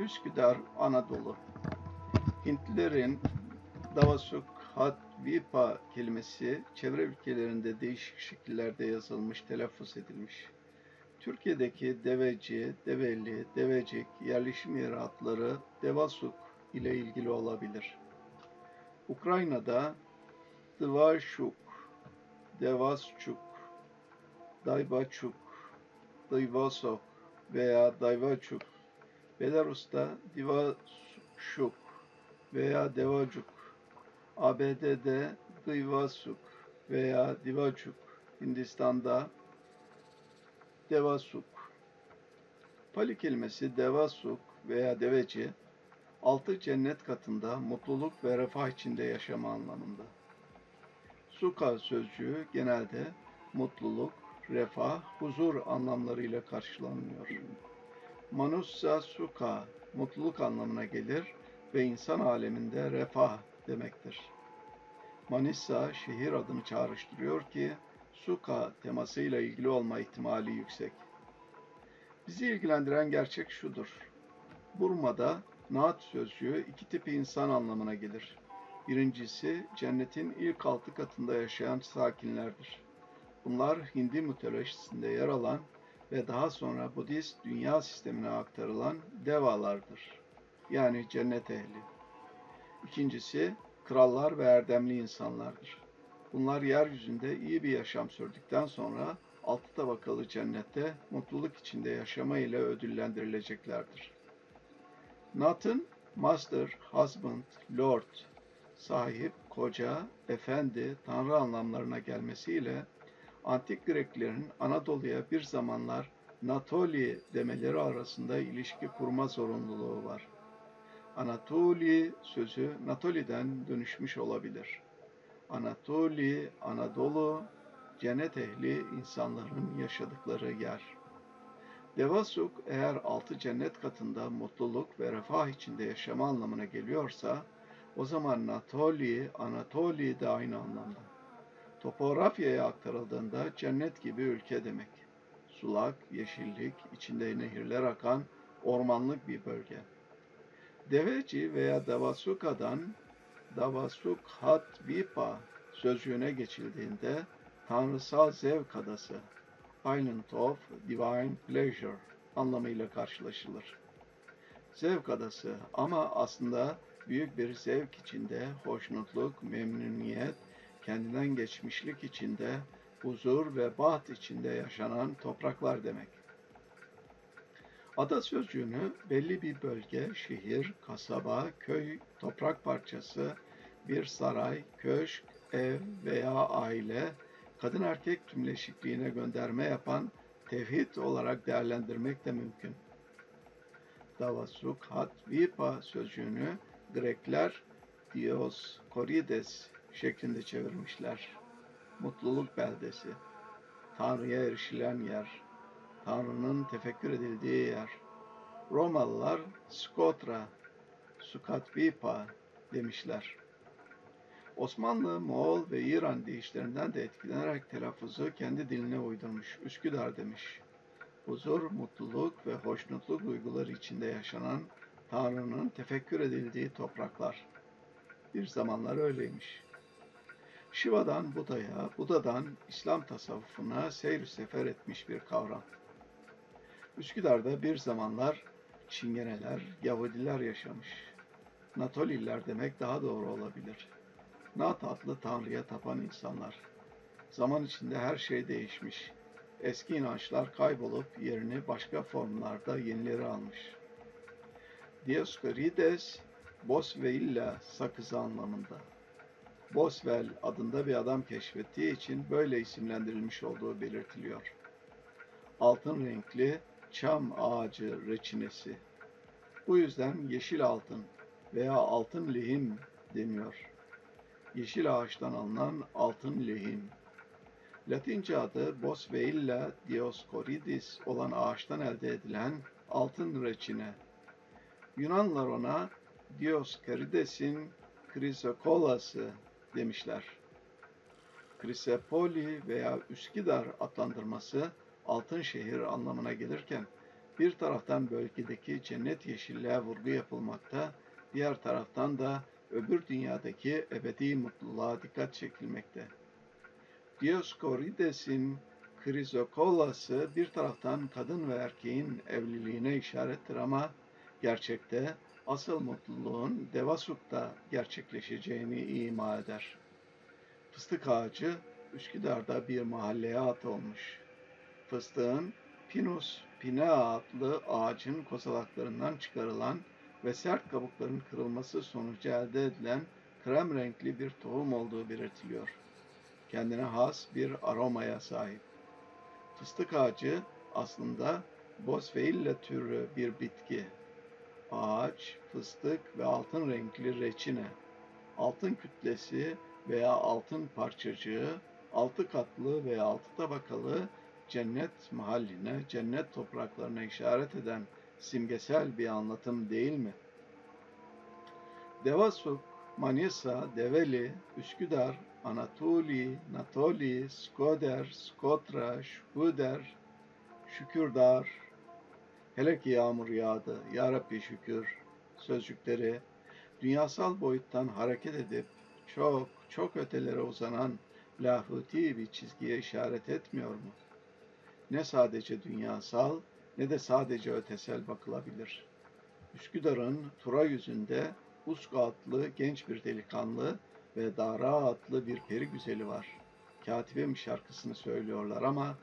Üsküdar, Anadolu. Hintlilerin Davasukhatvipa kelimesi çevre ülkelerinde değişik şekillerde yazılmış, telaffuz edilmiş. Türkiye'deki Deveci, Develi, Devecik yerleşim yeri adları Devasuk ile ilgili olabilir. Ukrayna'da Dvaşuk, Devasçuk, Daybaçuk, Dayvasok veya Dayvaçuk, Belarus'ta Divashuk veya Devacuk, ABD'de Divasuk veya Divacuk, Hindistan'da Devasuk. Pali kelimesi Devasuk veya Deveci, altı cennet katında mutluluk ve refah içinde yaşama anlamında. Suka sözcüğü genelde mutluluk, refah, huzur anlamlarıyla karşılanıyor. Manussa Suka mutluluk anlamına gelir ve insan aleminde refah demektir. Manisa şehir adını çağrıştırıyor ki Suka temasıyla ilgili olma ihtimali yüksek. Bizi ilgilendiren gerçek şudur. Burma'da Naat sözcüğü iki tip insan anlamına gelir. Birincisi cennetin ilk altı katında yaşayan sakinlerdir. Bunlar Hindi mitolojisinde yer alan ve daha sonra Budist dünya sistemine aktarılan devalardır. Yani cennet ehli. İkincisi krallar ve erdemli insanlardır. Bunlar yeryüzünde iyi bir yaşam sürdükten sonra altı tabakalı cennette mutluluk içinde yaşama ile ödüllendirileceklerdir. Nat'ın master, husband, lord, sahip, koca, efendi, tanrı anlamlarına gelmesiyle antik Greklerin Anadolu'ya bir zamanlar Natoli demeleri arasında ilişki kurma zorunluluğu var. Anatoli sözü Natoli'den dönüşmüş olabilir. Anatoli, Anadolu, cennet ehli insanların yaşadıkları yer. Devasuk eğer altı cennet katında mutluluk ve refah içinde yaşama anlamına geliyorsa, o zaman Natoli, Anatoli de aynı anlamda. Topografyaya aktarıldığında cennet gibi ülke demek. Sulak, yeşillik, içinde nehirler akan ormanlık bir bölge. Deveci veya Davasuka'dan Davasukhatvipa sözcüğüne geçildiğinde tanrısal zevk adası, Island of Divine Pleasure anlamıyla karşılaşılır. Zevk adası ama aslında büyük bir zevk içinde hoşnutluk, memnuniyet, kendinden geçmişlik içinde, huzur ve baht içinde yaşanan topraklar demek. Ada sözcüğünü belli bir bölge, şehir, kasaba, köy, toprak parçası, bir saray, köşk, ev veya aile, kadın erkek tümleşikliğine gönderme yapan tevhid olarak değerlendirmek de mümkün. Davasuk hat vipa sözcüğünü Grekler Dioskorides şeklinde çevirmişler. Mutluluk beldesi, Tanrı'ya erişilen yer, Tanrı'nın tefekkür edildiği yer. Romalılar Skotra, Sukatvipa demişler. Osmanlı, Moğol ve İran deyişlerinden de etkilenerek telaffuzu kendi diline uydurmuş. Üsküdar demiş. Huzur, mutluluk ve hoşnutluk duyguları içinde yaşanan Tanrı'nın tefekkür edildiği topraklar. Bir zamanlar öyleymiş. Şiva'dan Buda'ya, Buda'dan İslam tasavvufuna seyir sefer etmiş bir kavram. Üsküdar'da bir zamanlar Çingeneler, Yahudiler yaşamış. Natoliler demek daha doğru olabilir. Nat adlı Tanrı'ya tapan insanlar. Zaman içinde her şey değişmiş. Eski inançlar kaybolup yerini başka formlarda yenileri almış. Dioskorides, Boswell'la sakızı anlamında. Boswell adında bir adam keşfettiği için böyle isimlendirilmiş olduğu belirtiliyor. Altın renkli çam ağacı reçinesi. Bu yüzden yeşil altın veya altın lehim deniyor. Yeşil ağaçtan alınan altın lehim. Latince adı Boswell'la Dioscoridis olan ağaçtan elde edilen altın reçine. Yunanlar ona Dioscorides'in Chrysokolası demişler. Krisepoli veya Üsküdar adlandırması altın şehir anlamına gelirken Bir taraftan bölgedeki cennet yeşilliğe vurgu yapılmakta, diğer taraftan da öbür dünyadaki ebedi mutluluğa dikkat çekilmekte. Dioscorides'in Krizokolası bir taraftan kadın ve erkeğin evliliğine işarettir ama gerçekte asıl mutluluğun Devasuk'ta gerçekleşeceğini ima eder. Fıstık ağacı Üsküdar'da bir mahalleye at olmuş. Fıstığın Pinus pinea adlı ağacın kozalaklarından çıkarılan ve sert kabukların kırılması sonucu elde edilen krem renkli bir tohum olduğu belirtiliyor. Kendine has bir aromaya sahip. Fıstık ağacı aslında Boswellia türü bir bitki. Ağaç, fıstık ve altın renkli reçine, altın kütlesi veya altın parçacığı, altı katlı veya altı tabakalı cennet mahalline, cennet topraklarına işaret eden simgesel bir anlatım değil mi? Devasuk, Manisa, Develi, Üsküdar, Anatoli, Natoli, Skoder, Skotra, Şhuder, Şükürdar, hele ki yağmur yağdı, Ya Rabbi şükür sözcükleri dünyasal boyuttan hareket edip çok çok ötelere uzanan lahuti bir çizgiye işaret etmiyor mu? Ne sadece dünyasal ne de sadece ötesel bakılabilir. Üsküdar'ın Tura yüzünde Uska adlı genç bir delikanlı ve Dara adlı bir peri güzeli var. Katibim şarkısını söylüyorlar ama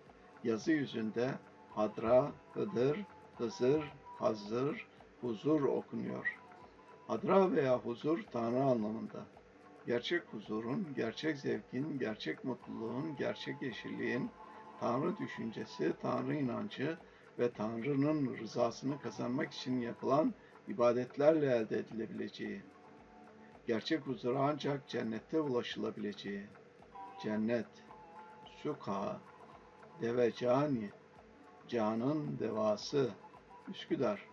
yazı yüzünde Hadra, Hıdır, Hızır, Hazır, Huzur okunuyor. Hadra veya huzur Tanrı anlamında. Gerçek huzurun, gerçek zevkin, gerçek mutluluğun, gerçek yeşilliğin, Tanrı düşüncesi, Tanrı inancı ve Tanrı'nın rızasını kazanmak için yapılan ibadetlerle elde edilebileceği. Gerçek huzura ancak cennette ulaşılabileceği. Cennet, Suka, Devecani, Can'ın devası, Üsküdar.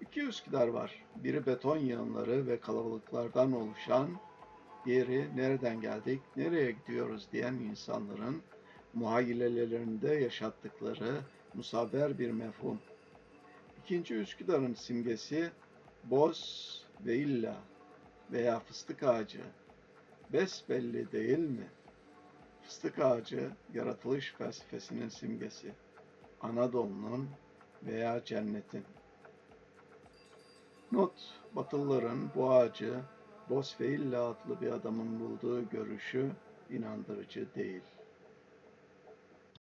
İki Üsküdar var. Biri beton yığınları ve kalabalıklardan oluşan, diğeri nereden geldik, nereye gidiyoruz diyen insanların muhayyelelerinde yaşattıkları musavver bir mefhum. İkinci Üsküdar'ın simgesi boz ve illa veya fıstık ağacı. Besbelli değil mi? Fıstık ağacı yaratılış felsefesinin simgesi. Anadolu'nun veya cennetin. Not, Batılıların bu ağacı Bosfeilla adlı bir adamın bulduğu görüşü inandırıcı değil.